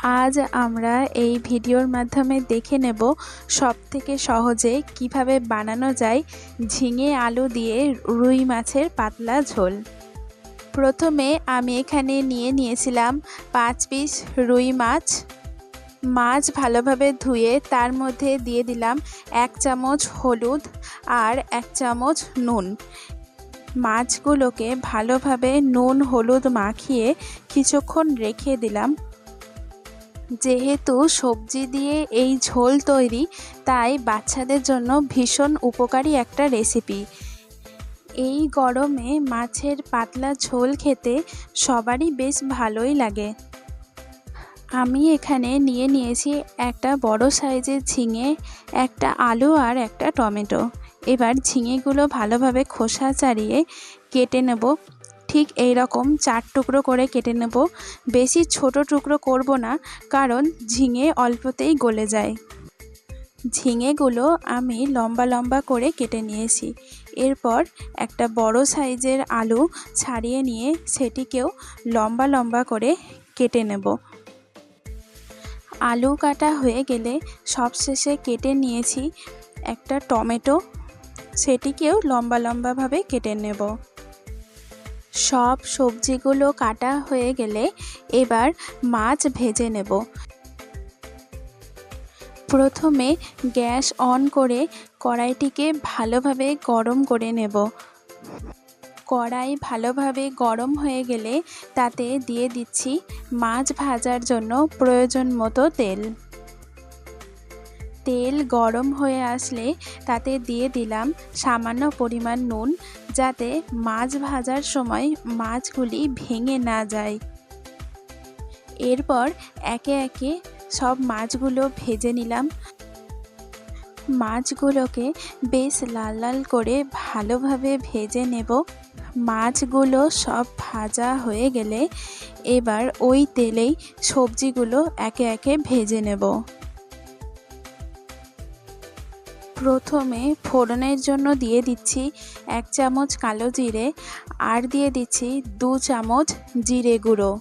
আজ আমরা এই ভিডিওর মাধ্যমে দেখে নেব সবথেকে সহজে কীভাবে বানানো যায় ঝিঙে আলু দিয়ে রুই মাছের পাতলা ঝোল। প্রথমে আমি এখানে নিয়ে নিয়েছিলাম পাঁচ পিস রুই মাছ। মাছ ভালোভাবে ধুয়ে তার মধ্যে দিয়ে দিলাম এক চামচ হলুদ আর এক চামচ নুন। মাছগুলোকে ভালোভাবে নুন হলুদ মাখিয়ে কিছুক্ষণ রেখে দিলাম। যেহেতু সবজি দিয়ে এই ঝোল তৈরি, তাই বাচ্চাদের জন্য ভীষণ উপকারী একটা রেসিপি এই গরমে মাছের পাতলা ঝোল খেতে সবারই বেশ ভালোই লাগে। আমি এখানে নিয়ে নিয়েছি একটা বড় সাইজের ঝিঙে, একটা আলু আর একটা টমেটো। এবার ঝিঙেগুলো ভালোভাবে খোসা ছাড়িয়ে কেটে নেব। ঠিক এই রকম চার টুকরো করে কেটে নেব। বেশি ছোট টুকরো করব না, কারণ ঝিঙে অল্পতেই গলে যায়। ঝিঙেগুলো আমি লম্বা লম্বা করে কেটে নিয়েছি। এরপর একটা বড় সাইজের আলু ছাড়িয়ে নিয়ে সেটিকেও লম্বা লম্বা করে কেটে নেব। আলু কাটা হয়ে গেলে সবশেষে কেটে নিয়েছি একটা টমেটো। সেটিকেও লম্বা লম্বাভাবে কেটে নেব। সব সবজিগুলো কাটা হয়ে গেলে এবার মাছ ভেজে নেব। প্রথমে গ্যাস অন করে কড়াইটিকে ভালোভাবে গরম করে নেব। কড়াই ভালোভাবে গরম হয়ে গেলে তাতে দিয়ে দিচ্ছি মাছ ভাজার জন্য প্রয়োজন মতো তেল। তেল গরম হয়ে আসলে তাতে দিয়ে দিলাম সামান্য পরিমাণ নুন যাতে মাছ ভাজার সময় মাছগুলি ভেঙে না যায়। এরপর একে একে সব মাছগুলো ভেজে নিলাম। মাছগুলোকে বেশ লাল লাল করে ভালোভাবে ভেজে নেব। মাছগুলো সব ভাজা হয়ে গেলে এবার ওই তেলেই সবজিগুলো একে একে ভেজে নেব। প্রথমে ফোড়নের জন্য দিয়ে দিচ্ছি এক চামচ কালো জিরে আর দিয়ে দিচ্ছি দু চামচ জিরে গুঁড়ো।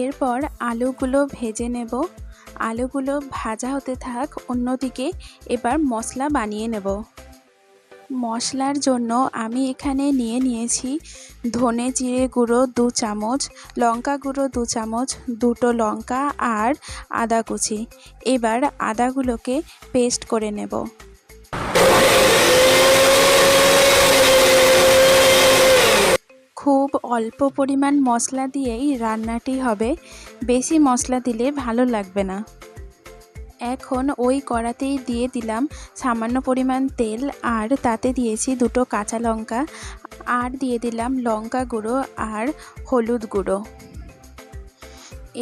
এরপর আলুগুলো ভেজে নেব। আলুগুলো ভাজা হতে থাক, অন্যদিকে এবার মশলা বানিয়ে নেব। মশলার জন্য আমি এখানে নিয়ে নিয়েছি ধনে জিরে গুঁড়ো দু চামচ, লঙ্কা গুঁড়ো দু চামচ, দুটো লঙ্কা আর আদা কুচি। এবার আদাগুলোকে পেস্ট করে নেব। খুব অল্প পরিমাণ মশলা দিয়েই রান্নাটি হবে। বেশি মশলা দিলে ভালো লাগবে না। এখন ওই কড়াতেই দিয়ে দিলাম সামান্য পরিমাণ তেল আর তাতে দিয়েছি দুটো কাঁচা লঙ্কা। আর দিয়ে দিলাম লঙ্কা গুঁড়ো আর হলুদ গুঁড়ো।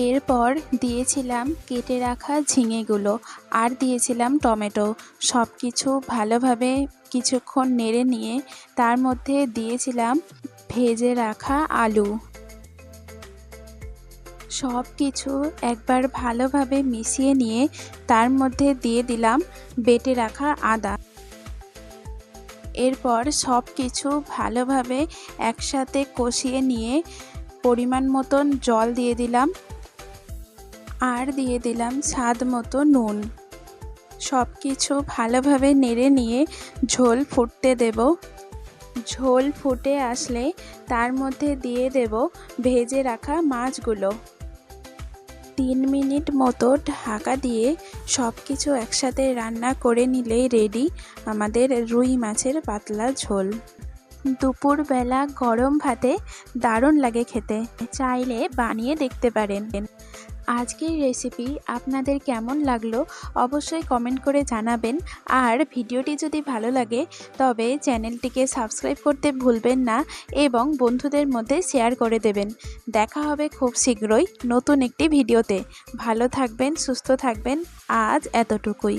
এরপর দিয়েছিলাম কেটে রাখা ঝিঙেগুলো আর দিয়েছিলাম টমেটো। সব কিছু ভালোভাবে কিছুক্ষণ নেড়ে নিয়ে তার মধ্যে দিয়েছিলাম ভেজে রাখা আলু। সব কিছু একবার ভালোভাবে মিশিয়ে নিয়ে তার মধ্যে দিয়ে দিলাম বেটে রাখা আদা। এরপর সব কিছু ভালোভাবে একসাথে কষিয়ে নিয়ে পরিমাণ মতন জল দিয়ে দিলাম আর দিয়ে দিলাম স্বাদ মতো নুন। সব কিছু ভালোভাবে নেড়ে নিয়ে ঝোল ফুটতে দেব। ঝোল ফুটে আসলে তার মধ্যে দিয়ে দেব ভেজে রাখা মাছগুলো। তিন মিনিট মতো ঢাকা দিয়ে সব কিছু একসাথে রান্না করে নিলেই রেডি আমাদের রুই মাছের পাতলা ঝোল। দুপুরবেলা গরম ভাতে দারুণ লাগে খেতে। চাইলে বানিয়ে দেখতে পারেন। আজকের রেসিপি আপনাদের কেমন লাগল অবশ্যই কমেন্ট করে জানাবেন। আর ভিডিওটি যদি ভালো লাগে, তবে চ্যানেলটিকে সাবস্ক্রাইব করতে ভুলবেন না এবং বন্ধুদের মধ্যে শেয়ার করে দেবেন। দেখা হবে খুব শীঘ্রই নতুন একটি ভিডিওতে। ভালো থাকবেন, সুস্থ থাকবেন। আজ এতটুকুই।